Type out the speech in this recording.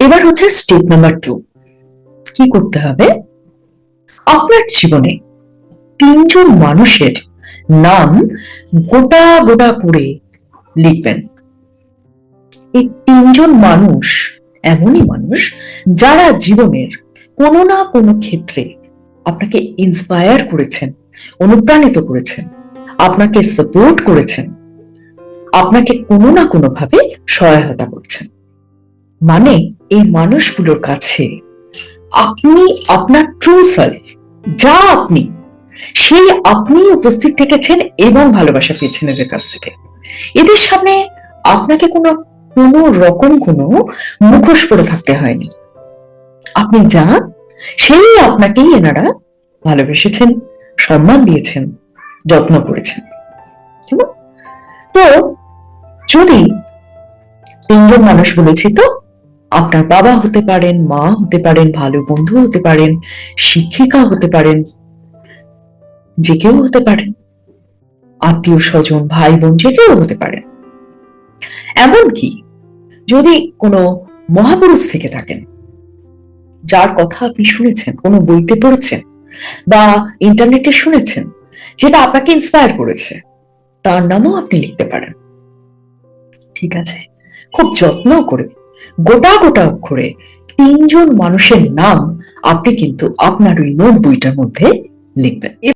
এবার হচ্ছে step number two কি করতে হবে? আপনার জীবনে তিনজন মানুষের নাম গোটা গোটা করে লিখবেন। এই তিনজন মানুষ, এমনই মানুষ, যারা জীবনের কোনো না কোনো ক্ষেত্রে আপনাকে ইন্সপায়ার করেছেন, অনুপ্রাণিত করেছেন, আপনাকে সাপোর্ট করেছেন, আপনাকে কোনো না কোনো ভাবে সহায়তা করছেন। মানে এই মানুষগুলোর কাছে আপনি আপনার ট্রু সেলফ যা আপনি, সেই আপনি উপস্থিত থেকেছেন এবং ভালোবাসা পেয়েছেন এদের কাছ থেকে। এদের সামনে আপনাকে কোনো কোনো রকম কোনো মুখোশ পরে থাকতে হয়নি। আপনি যা, সেই আপনাকেই এনারা ভালোবেসেছেন, সম্মান দিয়েছেন, যত্ন করেছেন। তো যদি তিনজন মানুষ বলেছি তো আপনার বাবা হতে পারেন, মা হতে পারেন, ভালো বন্ধু হতে পারেন, শিক্ষিকা হতে পারেন, যে কেউ হতে পারেন। আত্মীয় স্বজন, ভাই বোন যে কেউ হতে পারেন। এমনকি যদি কোনো মহাপুরুষ থেকে থাকেন, যার কথা আপনি শুনেছেন, কোনো বইতে পড়েছেন বা ইন্টারনেটে শুনেছেন, যেটা আপনাকে ইন্সপায়ার করেছে, তার নামও আপনি লিখতে পারেন। ঠিক আছে? খুব যত্ন করে গোটা গোটা অক্ষরে তিনজন মানুষের নাম আপনি কিন্তু আপনার ওই নোট বইটার মধ্যে লিখবেন।